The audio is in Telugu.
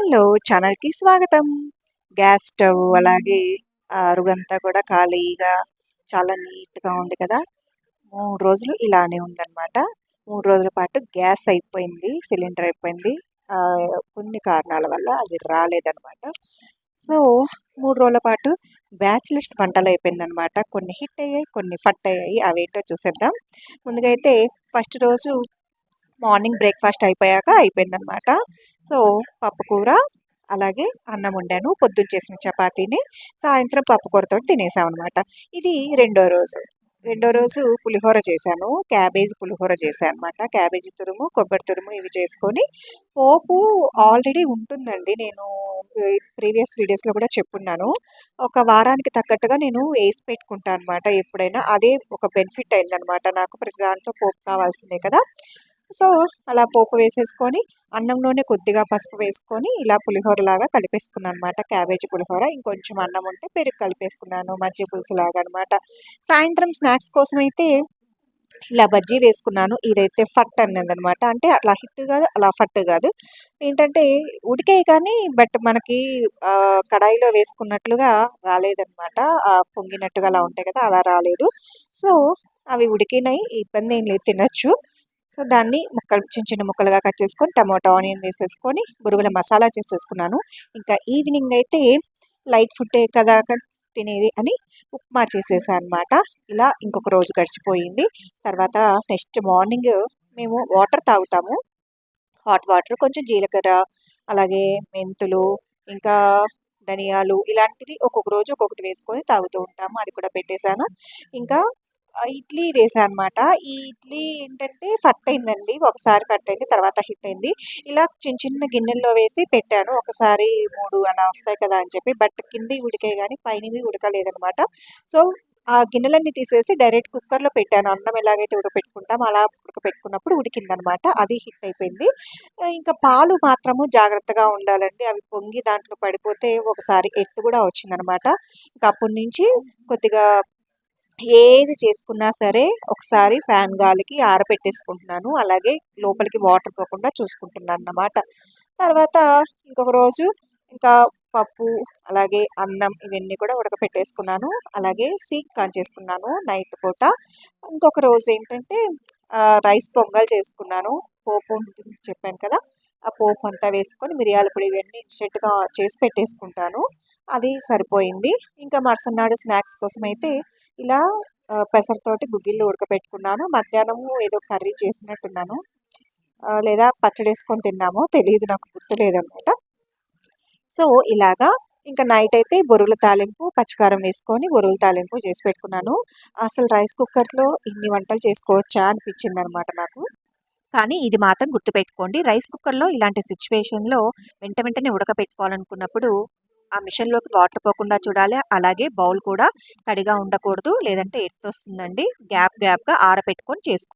హలో ఛానల్కి స్వాగతం. గ్యాస్ స్టవ్ అలాగే ఆ అరుగంతా కూడా ఖాళీగా చాలా నీట్గా ఉంది కదా. మూడు రోజులు ఇలానే ఉందన్నమాట. మూడు రోజుల పాటు గ్యాస్ అయిపోయింది సిలిండర్ అయిపోయింది. కొన్ని కారణాల వల్ల అది రాలేదన్నమాట. సో మూడు రోజుల పాటు బ్యాచిలర్స్ వంటలు అయిపోయిందనమాట కొన్ని హిట్ అయ్యాయి కొన్ని ఫట్ అయ్యాయి. అవేంటో చూసేద్దాం. ముందుగా అయితే ఫస్ట్ రోజు మార్నింగ్ బ్రేక్ఫాస్ట్ అయిపోయాక అయిపోయిందనమాట సో పప్పుకూర అలాగే అన్నం వండాను. పొద్దున్న చేసిన చపాతీని సాయంత్రం పప్పుకూరతో తినేసాం అనమాట ఇది రెండో రోజు. రెండో రోజు పులిహోర చేశాను. క్యాబేజ్ పులిహోర చేశాను అనమాట క్యాబేజీ తురుము కొబ్బరి తురుము ఇవి చేసుకొని పోపు ఆల్రెడీ ఉంటుందండి. నేను ప్రీవియస్ వీడియోస్లో కూడా చెప్పున్నాను. ఒక వారానికి తగ్గట్టుగా నేను వేసి పెట్టుకుంటాను అనమాట ఎప్పుడైనా. అదే ఒక బెనిఫిట్ అయిందనమాట నాకు ప్రతి దాంట్లో పోపు కావాల్సిందే కదా. సో అలా పోపు వేసేసుకొని అన్నంలోనే కొద్దిగా పసుపు వేసుకొని ఇలా పులిహోర లాగా కలిపేసుకున్నాను అనమాట క్యాబేజీ పులిహోర ఇంకొంచెం అన్నం ఉంటే పెరుగు కలిపేసుకున్నాను మజ్జి పులుసు లాగా అనమాట సాయంత్రం స్నాక్స్ కోసం అయితే ఇలా బజ్జీ వేసుకున్నాను. ఇదైతే ఫట్ అన్నది అనమాట అంటే అలా హిట్ కాదు అలా ఫట్ కాదు. ఏంటంటే ఉడికాయి కానీ బట్ మనకి కడాయిలో వేసుకున్నట్లుగా రాలేదనమాట. పొంగినట్టుగా అలా ఉంటాయి కదా అలా రాలేదు. సో అవి ఉడికినాయి. ఇబ్బంది ఏం లేదు తినచ్చు. సో దాన్ని ముక్కలు చిన్న చిన్న ముక్కలుగా కట్ చేసుకొని టమాటో ఆనియన్ వేసేసుకొని బురుగుల మసాలా చేసేసుకున్నాను. ఇంకా ఈవినింగ్ అయితే లైట్ ఫుడ్డే కదా తినేది అని ఉప్మా చేసేసాను అనమాట ఇలా ఇంకొక రోజు గడిచిపోయింది. తర్వాత నెక్స్ట్ మార్నింగ్ మేము వాటర్ తాగుతాము. హాట్ వాటర్ కొంచెం జీలకర్ర అలాగే మెంతులు ఇంకా ధనియాలు ఇలాంటివి ఒక్కొక్క రోజు ఒక్కొక్కటి వేసుకొని తాగుతూ ఉంటాము. అది కూడా పెట్టేశాను. ఇంకా ఇడ్లీ వేసాను అనమాట ఈ ఇడ్లీ ఏంటంటే ఫట్ అయిందండి. ఒకసారి ఫట్ అయింది తర్వాత హిట్ అయింది. ఇలా చిన్న చిన్న గిన్నెల్లో వేసి పెట్టాను. ఒకసారి మూడు అలా వస్తాయి కదా అని చెప్పి. బట్ కింది ఉడికాయి కానీ పైనవి ఉడకలేదనమాట. సో ఆ గిన్నెలన్నీ తీసేసి డైరెక్ట్ కుక్కర్లో పెట్టాను. అన్నం ఎలాగైతే ఉడకపెట్టుకుంటాం అలా ఉడకపెట్టుకున్నప్పుడు ఉడికిందనమాట. అది హిట్ అయిపోయింది. ఇంకా పాలు మాత్రము జాగ్రత్తగా ఉండాలండి. అవి పొంగి దాంట్లో పడిపోతే ఒకసారి ఎత్తు కూడా వచ్చిందనమాట. ఇంకా అప్పటి నుంచి కొద్దిగా ఏది చేసుకున్నా సరే ఒకసారి ఫ్యాన్ గాలికి ఆరబెట్టేసుకుంటున్నాను అలాగే లోపలికి వాటర్ పోకుండా చూసుకుంటున్నాను అన్నమాట తర్వాత ఇంకొక రోజు ఇంకా పప్పు అలాగే అన్నం ఇవన్నీ కూడా ఉడకపెట్టేసుకున్నాను. అలాగే స్వీట్ కాన్ చేసుకున్నాను నైట్ పూట. ఇంకొక రోజు ఏంటంటే రైస్ పొంగల్ చేసుకున్నాను. పోపు ఉంటుంది చెప్పాను కదా ఆ పోపు అంతా వేసుకొని మిరియాల పొడి ఇవన్నీ ఇన్స్టెంట్గా చేసి పెట్టేసుకుంటాను. అది సరిపోయింది. ఇంకా మరుసనాడు స్నాక్స్ కోసం అయితే ఇలా పెసరతోటి గుగ్గిళ్ళు ఉడకపెట్టుకున్నాను. మధ్యాహ్నము ఏదో కర్రీ చేసినట్టున్నాను. లేదా పచ్చడి వేసుకొని తిన్నామో తెలియదు నాకు గుర్తులేదన్నమాట సో ఇలాగా ఇంకా నైట్ అయితే బొరుగుల తాలింపు పచ్చికారం వేసుకొని బొరుగుల తాలింపు చేసి పెట్టుకున్నాను. అసలు రైస్ కుక్కర్లో ఇన్ని వంటలు చేసుకోవచ్చా అనిపించింది అనమాట నాకు. కానీ ఇది మాత్రం గుర్తుపెట్టుకోండి రైస్ కుక్కర్లో ఇలాంటి సిచ్యువేషన్లో వెంట వెంటనే ఉడకపెట్టుకోవాలనుకున్నప్పుడు ఆ మిషన్లోకి వాటర్ పోకుండా చూడాలి. అలాగే బౌల్ కూడా తడిగా ఉండకూడదు. లేదంటే ఎత్తొస్తుందండి గ్యాప్ గ్యాప్గా ఆరబెట్టుకొని చేసుకో